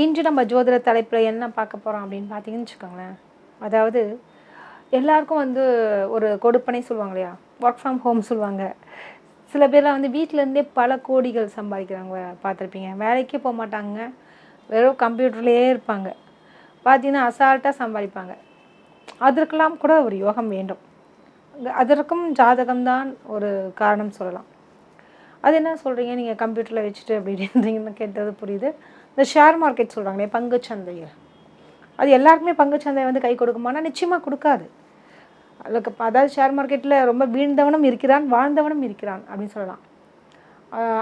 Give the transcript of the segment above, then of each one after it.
இன்று நம்ம ஜோதிட தலைப்பில் என்ன பார்க்க போகிறோம் அப்படின்னு பார்த்தீங்கன்னு வச்சுக்கோங்களேன். அதாவது எல்லாருக்கும் வந்து ஒரு கொடுப்பனை சொல்லுவாங்க இல்லையா? ஒர்க் ஃப்ரம் ஹோம் சொல்லுவாங்க. சில பேர்லாம் வந்து வீட்டிலேருந்தே பல கோடிகள் சம்பாதிக்கிறாங்க பார்த்துருப்பீங்க. வேலைக்கே போக மாட்டாங்க. வெறும் கம்ப்யூட்டர்லேயே இருப்பாங்க. பார்த்தீங்கன்னா அசால்ட்டாக சம்பாதிப்பாங்க. அதற்கெல்லாம் கூட ஒரு யோகம் வேண்டும். அதற்கும் ஜாதகம்தான் ஒரு காரணம் சொல்லலாம். அது என்ன சொல்கிறீங்க நீங்கள் கம்ப்யூட்டரில் வச்சுட்டு அப்படி இருந்தீங்கன்னு கேட்டது புரியுது. இந்த ஷேர் மார்க்கெட் சொல்கிறாங்களே பங்குச்சந்தைகள் அது எல்லாருக்குமே பங்குச்சந்தை வந்து கை கொடுக்குமானா நிச்சயமாக கொடுக்காது. அதுக்கு அதாவது ஷேர் மார்க்கெட்டில் ரொம்ப வீழ்ந்தவனும் இருக்கிறான் வாழ்ந்தவனும் இருக்கிறான் அப்படின்னு சொல்லலாம்.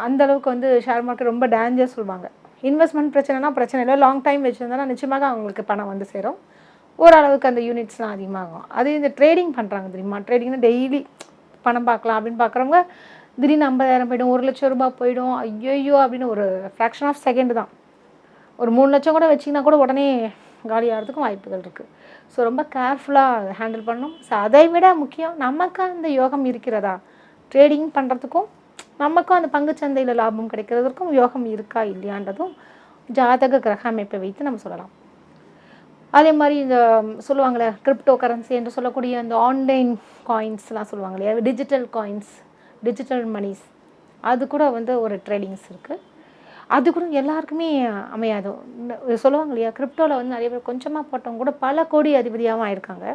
அந்த அளவுக்கு வந்து ஷேர் மார்க்கெட் ரொம்ப டேஞ்சர் சொல்லுவாங்க. இன்வெஸ்ட்மெண்ட் பிரச்சனைனா பிரச்சனை இல்லை. லாங் டைம் வச்சுருந்தா நிச்சயமாக அவங்களுக்கு பணம் வந்து சேரும். ஓரளவுக்கு அந்த யூனிட்ஸ்லாம் அதிகமாகும். அதே இந்த ட்ரேடிங் பண்ணுறாங்க தெரியுமா? ட்ரேடிங்னா டெய்லி பணம் பார்க்கலாம் அப்படின்னு பார்க்குறவங்க திடீர்னு ஐம்பதாயிரம் போயிடும் ஒரு லட்சம் ரூபாய் போயிடும் ஐயோ அப்படின்னு ஒரு ஃப்ராக்ஷன் ஆஃப் செகண்ட் தான். ஒரு மூணு லட்சம் கூட வச்சிங்கன்னா கூட உடனே காலி ஆகிறதுக்கும் வாய்ப்புகள் இருக்குது ஸோ ரொம்ப கேர்ஃபுல்லாக ஹேண்டில் பண்ணணும். ஸோ அதை விட முக்கியம் நமக்கு அந்த யோகம் இருக்கிறதா? ட்ரேடிங் பண்ணுறதுக்கும் நமக்கும் அந்த பங்குச்சந்தையில் லாபம் கிடைக்கிறதுக்கும் யோகம் இருக்கா இல்லையான்றதும் ஜாதக கிரக அமைப்பை வைத்து நம்ம சொல்லலாம். அதே மாதிரி இந்த சொல்லுவாங்களே கிரிப்டோ கரன்சி என்று சொல்லக்கூடிய அந்த ஆன்லைன் காயின்ஸ்லாம் சொல்லுவாங்க இல்லையா? டிஜிட்டல் காயின்ஸ் டிஜிட்டல் மணிஸ் அது கூட வந்து ஒரு ட்ரேடிங்ஸ் இருக்குது அது கூட எல்லாருக்குமே அமையாது. சொல்லுவாங்க இல்லையா கிரிப்டோவில் வந்து நிறைய பேர் கொஞ்சமாக போட்டவங்க கூட பல கோடி அதிபதியாகவும் ஆயிருக்காங்க.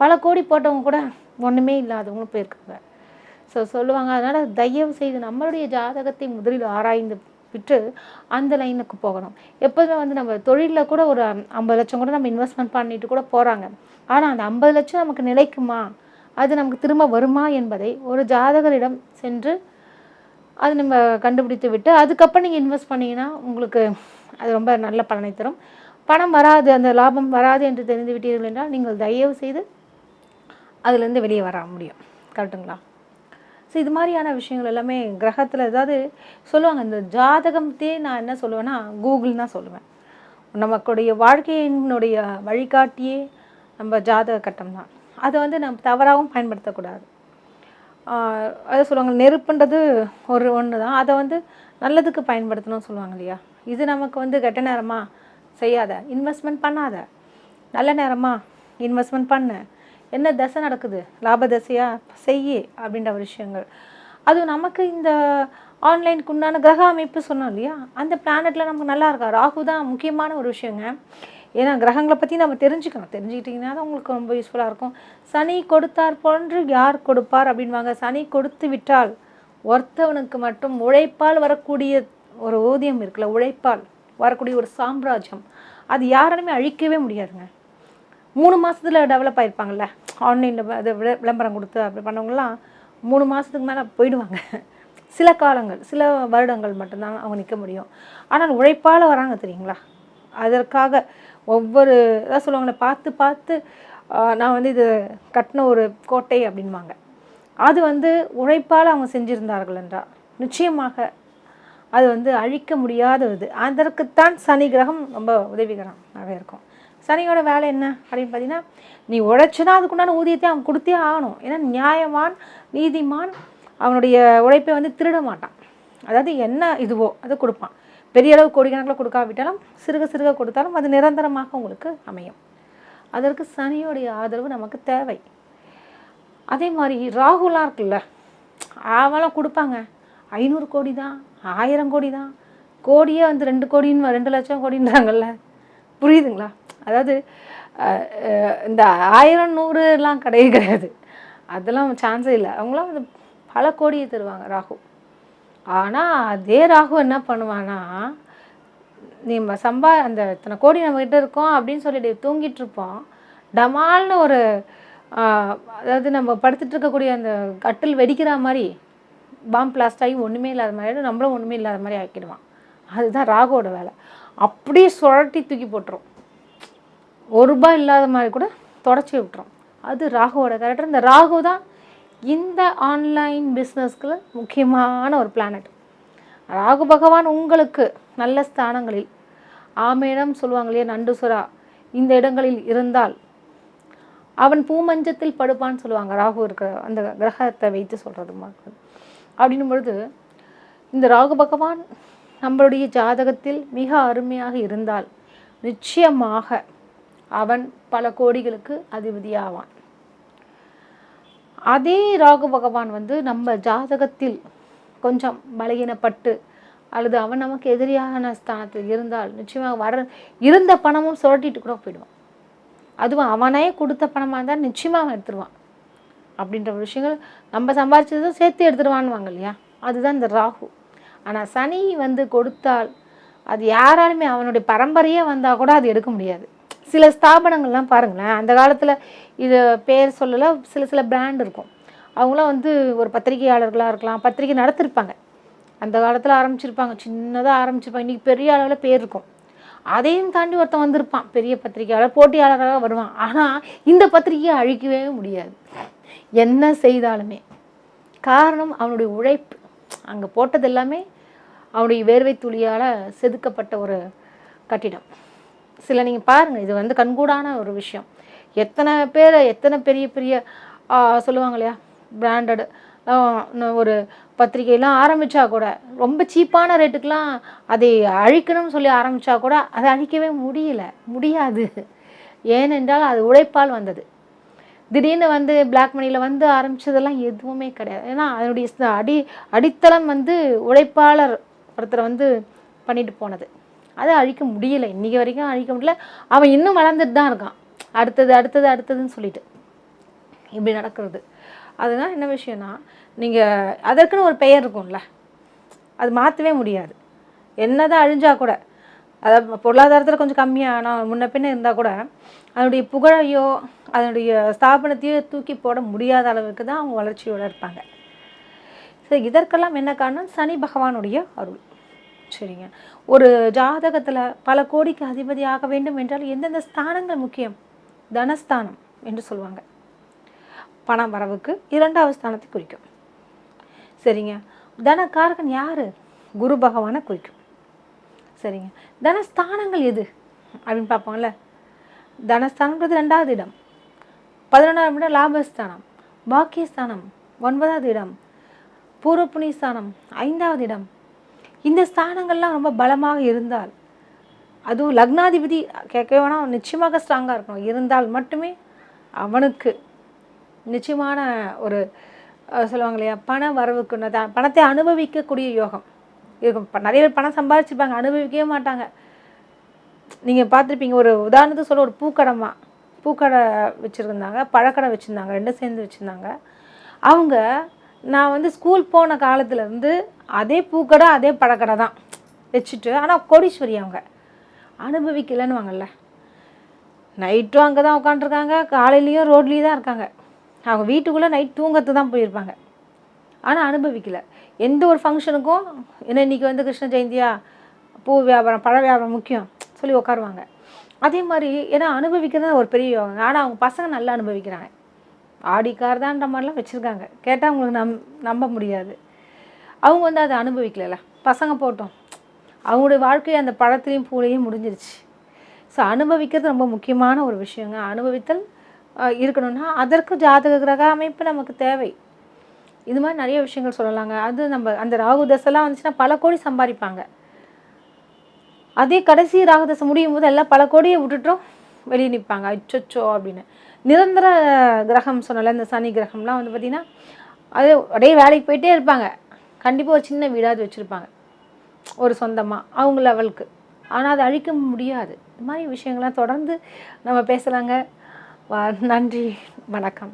பல கோடி போட்டவங்க கூட ஒன்றுமே இல்லாதவங்களும் போயிருக்காங்க. ஸோ சொல்லுவாங்க. அதனால் தயவு செய்து நம்மளுடைய ஜாதகத்தை முதலில் ஆராய்ந்து விட்டு அந்த லைனுக்கு போகணும். எப்போதுமே வந்து நம்ம தொழிலில் கூட ஒரு ஐம்பது லட்சம் கூட நம்ம இன்வெஸ்ட்மெண்ட் பண்ணிட்டு கூட போகிறாங்க ஆனால் அந்த ஐம்பது லட்சம் நமக்கு நிலைக்குமா? அது நமக்கு திரும்ப வருமா என்பதை ஒரு ஜாதகரிடம் சென்று அது நம்ம கண்டுபிடித்து விட்டு அதுக்கப்புறம் நீங்கள் இன்வெஸ்ட் பண்ணிங்கன்னா உங்களுக்கு அது ரொம்ப நல்ல பலனை தரும். பணம் வராது அந்த லாபம் வராது என்று தெரிந்து விட்டீர்கள் என்றால் நீங்கள் தயவு செய்து அதுலேருந்து வெளியே வர முடியும். கரெக்டுங்களா? ஸோ இது மாதிரியான விஷயங்கள் எல்லாமே கிரகத்தில் ஏதாவது சொல்லுவாங்க இந்த ஜாதகத்தையே நான் என்ன சொல்லுவேன்னா கூகுள் தான் சொல்லுவேன். நமக்குடைய வாழ்க்கையினுடைய வழிகாட்டியே நம்ம ஜாதக கட்டம் தான். அதை வந்து நம்ம தவறாகவும் பயன்படுத்தக்கூடாது. அதை சொல்லுவாங்க நெருப்புன்றது ஒரு ஒன்று தான் அதை வந்து நல்லதுக்கு பயன்படுத்தணும்னு சொல்லுவாங்க இல்லையா? இது நமக்கு வந்து கெட்ட நேரமாக செய்யாத. இன்வெஸ்ட்மெண்ட் பண்ணாத. நல்ல நேரமா? இன்வெஸ்ட்மெண்ட் பண்ணு. என்ன தசை நடக்குது? லாப தசையா? செய்யி அப்படின்ற ஒரு விஷயங்கள். அதுவும் நமக்கு இந்த ஆன்லைனுக்கு உண்டான கிரக அமைப்பு சொன்னோம் இல்லையா? அந்த பிளானெட்டில் நமக்கு நல்லா இருக்கா? ராகு தான் முக்கியமான ஒரு விஷயங்க. ஏன்னா கிரகங்களை பற்றி நம்ம தெரிஞ்சுக்கணும். தெரிஞ்சுக்கிட்டிங்கன்னா தான் உங்களுக்கு ரொம்ப யூஸ்ஃபுல்லாக இருக்கும். சனி கொடுத்தார் போன்று யார் கொடுப்பார் அப்படின்வாங்க சனி கொடுத்து விட்டால் ஒருத்தவனுக்கு மட்டும் உழைப்பால் வரக்கூடிய ஒரு ஊதியம் இருக்குல்ல உழைப்பால் வரக்கூடிய ஒரு சாம்ராஜ்யம். அது யாராலுமே அழிக்கவே முடியாதுங்க. மூணு மாதத்தில் டெவலப் ஆகிருப்பாங்கள்ல ஆன்லைனில் அது விள- விளம்பரம் கொடுத்து அப்படி பண்ணவங்கலாம் மூணு மாதத்துக்கு மேலே போயிடுவாங்க. சில காலங்கள் சில வருடங்கள் மட்டும்தான் அவங்க நிற்க முடியும். ஆனால் உழைப்பால் வராங்க தெரியுங்களா? அதற்காக ஒவ்வொரு அதான் சொல்லுவாங்களே பார்த்து பார்த்து நான் வந்து இது கட்டின ஒரு கோட்டை அப்படின்வாங்க அது வந்து உழைப்பால் அவங்க செஞ்சுருந்தார்கள் என்றால் நிச்சயமாக அது வந்து அழிக்க முடியாத இது அதற்குத்தான் சனி கிரகம் ரொம்ப உதவிகரமாக இருக்கும். சனியோட வேலை என்ன அப்படின்னு பார்த்தீங்கன்னா நீ உழைச்சுனா அதுக்குண்டான ஊதியத்தை அவன் கொடுத்தே ஆகணும். ஏன்னா நியாயமான் நீதிமான் அவனுடைய உழைப்பை வந்து திருட மாட்டான். அதாவது என்ன இதுவோ அதை கொடுப்பான். பெரிய அளவு கோடிக்கணக்கில் கொடுக்காவிட்டாலும் சிறுக சிறுக கொடுத்தாலும் அது நிரந்தரமாக உங்களுக்கு அமையும். அதற்கு சனியோடைய ஆதரவு நமக்கு தேவை. அதே மாதிரி ராகுலாம் இருக்குல்ல அவெல்லாம் கொடுப்பாங்க. ஐநூறு கோடி தான் ஆயிரம் கோடி தான் கோடியே வந்து ரெண்டு கோடின்னு ரெண்டு லட்சம் கோடின்றாங்கல்ல. புரியுதுங்களா? அதாவது இந்த ஆயிரம் நூறுலாம் கிடையவே கிடையாது. அதெல்லாம் சான்ஸே இல்லை. அவங்களாம் வந்து பல கோடியை தருவாங்க ராகு. ஆனால் அதே ராகு என்ன பண்ணுவானா நம்ம சம்பா அந்த இத்தனை கோடி நம்மக்கிட்ட இருக்கோம் அப்படின்னு சொல்லிட்டு தூங்கிட்டு இருப்போம். டமால்னு ஒரு அதாவது நம்ம படுத்துட்டு இருக்கக்கூடிய அந்த கட்டில் வெடிக்கிற மாதிரி பாம் பிளாஸ்ட் ஆகி ஒன்றுமே இல்லாத மாதிரி ஆகிடும் நம்மளும் ஒன்றுமே இல்லாத மாதிரி ஆக்கிடுவான். அதுதான் ராகுவோட வேலை. அப்படியே சுழட்டி தூக்கி போட்டுரும். ஒரு ரூபாய் இல்லாத மாதிரி கூட தொடச்சி விட்டுரும். அது ராகுவோட கேரக்டர் இந்த ராகு தான் இந்த ஆன்லைன் பிஸ்னஸ்க்கு முக்கியமான ஒரு பிளானட் ராகு பகவான் உங்களுக்கு நல்ல ஸ்தானங்களில் ஆமேடம் சொல்லுவாங்க இல்லையா நண்டு சுறா இந்த இடங்களில் இருந்தால் அவன் பூமஞ்சத்தில் படுப்பான்னு சொல்லுவாங்க. ராகு இருக்கிற அந்த கிரகத்தை வைத்து சொல்கிறது மாதிரி. அப்படின்னும் பொழுது இந்த ராகு பகவான் நம்மளுடைய ஜாதகத்தில் மிக அருமையாக இருந்தால் நிச்சயமாக அவன் பல கோடிகளுக்கு அதிபதியாவான். அதே ராகு பகவான் வந்து நம்ம ஜாதகத்தில் கொஞ்சம் பலகீனப்பட்டு அல்லது அவன் நமக்கு எதிரியான ஸ்தானத்தில் இருந்தால் நிச்சயமாக வர இருந்த பணமும் சுரட்டிட்டு கூட போயிடுவான். அதுவும் அவனே கொடுத்த பணமாக இருந்தால் நிச்சயமாக அவன் எடுத்துருவான். அப்படின்ற ஒரு விஷயங்கள் நம்ம சம்பாதிச்சதும் சேர்த்து எடுத்துருவான்வாங்க இல்லையா? அதுதான் இந்த ராகு. ஆனால் சனி வந்து கொடுத்தால் அது யாராலுமே அவனுடைய பரம்பரையே வந்தால் கூட அது எடுக்க முடியாது. சில ஸ்தாபனங்கள்லாம் பாருங்களேன் அந்த காலத்தில் இது பேர் சொல்லலை சில சில பிராண்ட் இருக்கும். அவங்களாம் வந்து ஒரு பத்திரிகையாளர்களாக இருக்கலாம் பத்திரிகை நடத்திருப்பாங்க. அந்த காலத்தில் ஆரம்பிச்சிருப்பாங்க சின்னதாக ஆரம்பிச்சிருப்பாங்க. இன்றைக்கி பெரிய அளவில் பேர் இருக்கும். அதையும் தாண்டி ஒருத்தன் வந்திருப்பான் பெரிய பத்திரிகையாளர் போட்டியாளராக வருவான். ஆனால் இந்த பத்திரிகையை அழிக்கவே முடியாது. என்ன செய்தாலுமே. காரணம் அவனுடைய உழைப்பு. அங்கே போட்டது எல்லாமே அவனுடைய வேர்வை துளியால் செதுக்கப்பட்ட ஒரு கட்டிடம். சில நீங்கள் பாருங்கள் இது வந்து கண்கூடான ஒரு விஷயம். எத்தனை பேர் எத்தனை பெரிய பெரிய சொல்லுவாங்க இல்லையா? பிராண்டடு ஒரு பத்திரிகையெல்லாம் ஆரம்பித்தா கூட ரொம்ப சீப்பான ரேட்டுக்கெலாம் அதை அழிக்கணும்னு சொல்லி ஆரம்பித்தா கூட அதை அழிக்கவே முடியல முடியாது. ஏனென்றால் அது உழைப்பால் வந்தது. திடீர்னு வந்து பிளாக் மணியில் வந்து ஆரம்பித்ததெல்லாம் எதுவுமே கிடையாது. ஏன்னா அதனுடைய அடி அடித்தளம் வந்து உழைப்பாளர் ஒருத்தரை வந்து பண்ணிட்டு போனது. அதை அழிக்க முடியலை. இன்றைக்கி வரைக்கும் அழிக்க முடியல. அவன் இன்னும் வளர்ந்துட்டு தான் இருக்கான். அடுத்தது அடுத்தது அடுத்ததுன்னு சொல்லிட்டு. இப்படி நடக்கிறது. அதுதான் என்ன விஷயம்னா நீங்கள் அதற்குன்னு ஒரு பெயர் இருக்கும்ல. அது மாற்றவே முடியாது. என்னதான் அழிஞ்சால் கூட அதாவது பொருளாதாரத்தில் கொஞ்சம் கம்மியான முன்ன பின்ன இருந்தால் கூட அதனுடைய புகழையோ அதனுடைய ஸ்தாபனத்தையோ தூக்கி போட முடியாத அளவுக்கு தான் அவங்க வளர்ச்சியோடு இருப்பாங்க. ஸோ இதற்கெல்லாம் என்ன காரணம்? சனி பகவானுடைய அருள். சரிங்க. ஒரு ஜாதகத்தில் பல கோடிக்கு அதிபதி ஆக வேண்டும் என்றால் எந்தெந்த ஸ்தானங்கள் முக்கியம்? தனஸ்தானம் என்று சொல்லுவாங்க. பணம் வரவுக்கு இரண்டாவது ஸ்தானத்தை குறிக்கும். சரிங்க. தனக்காரகன் யார்? குரு பகவானை குறிக்கும். சரிங்க. தனஸ்தானங்கள் எது? அப்படின்னு பார்ப்போம்ல. தனஸ்தானம்ன்றது ரெண்டாவது இடம். பதினொன்றாம் இடம் லாபஸ்தானம். பாக்கியஸ்தானம் ஒன்பதாவது இடம். பூர்வ புனிஸ்தானம் ஐந்தாவது இடம். இந்த ஸ்தானங்கள்லாம் ரொம்ப பலமாக இருந்தால் அதுவும் லக்னாதிபதி கேட்க வேணாம் நிச்சயமாக ஸ்ட்ராங்காக இருக்கணும். இருந்தால் மட்டுமே அவனுக்கு நிச்சயமான ஒரு சொல்லுவாங்க இல்லையா பண வரவுக்கு பணத்தை அனுபவிக்கக்கூடிய யோகம் இருக்கும். நிறைய பேர் பணம் சம்பாதிச்சிருப்பாங்க அனுபவிக்கவே மாட்டாங்க. நீங்கள் பார்த்துருப்பீங்க ஒரு உதாரணத்துக்கு சொல்ல ஒரு பூக்கடமா பூக்கடை வச்சுருந்தாங்க பழக்கடை வச்சுருந்தாங்க ரெண்டும் சேர்ந்து வச்சுருந்தாங்க. அவங்க நான் வந்து ஸ்கூல் போன காலத்துலேருந்து அதே பூக்கடை அதே பழக்கடை தான். வச்சுட்டு ஆனால் கோடீஸ்வரி அவங்க அனுபவிக்கலைன்னு வாங்கல்ல நைட்டும் அங்கே தான் உட்காண்ட்ருக்காங்க காலையிலையும் ரோட்லேயும் தான் இருக்காங்க. அவங்க வீட்டுக்குள்ளே நைட் தூங்கத்து தான் போயிருப்பாங்க. ஆனால் அனுபவிக்கலை. எந்த ஒரு ஃபங்க்ஷனுக்கும் என்ன இன்றைக்கி வந்து கிருஷ்ண ஜெயந்தியா பூ வியாபாரம் பழ வியாபாரம் முக்கியம் சொல்லி உட்காருவாங்க அதே மாதிரி ஏன்னா அனுபவிக்கிறது ஒரு பெரிய யோகங்க ஆனால் அவங்க பசங்க நல்லா அனுபவிக்கிறாங்க. ஆடிக்கார் தான்ற மாதிரிலாம் வச்சுருக்காங்க. கேட்டால் அவங்களுக்கு நம் நம்ப முடியாது. அவங்க வந்து அதை அனுபவிக்கல பசங்க போட்டோம் அவங்களுடைய வாழ்க்கை அந்த பழத்துலேயும் பூலையும் முடிஞ்சிருச்சு. ஸோ அனுபவிக்கிறது ரொம்ப முக்கியமான ஒரு விஷயங்க. அனுபவித்தல் இருக்கணும்னா அதற்கு ஜாதக கிரக அமைப்பு நமக்கு தேவை. இது மாதிரி நிறைய விஷயங்கள் சொல்லலாங்க. அது நம்ம அந்த ராகு தசைலாம் வந்துச்சுன்னா பல கோடி சம்பாதிப்பாங்க. அதே கடைசி ராகுதசை முடியும் போது எல்லாம் பல கோடியை விட்டுட்டோம் வெளியே நிற்பாங்க. அச்சோ அப்படின்னு. நிரந்தர கிரகம் சொன்னல இந்த சனி கிரகம்லாம் வந்து பார்த்திங்கன்னா அது அப்படியே வேலைக்கு போயிட்டே இருப்பாங்க. கண்டிப்பாக ஒரு சின்ன வீடாவது வச்சுருப்பாங்க. ஒரு சொந்தமாக அவங்க லெவலுக்கு ஆனால் அதை அழிக்க முடியாது. இது மாதிரி விஷயங்கள்லாம் தொடர்ந்து நம்ம பேசலாங்க. நன்றி. வணக்கம்.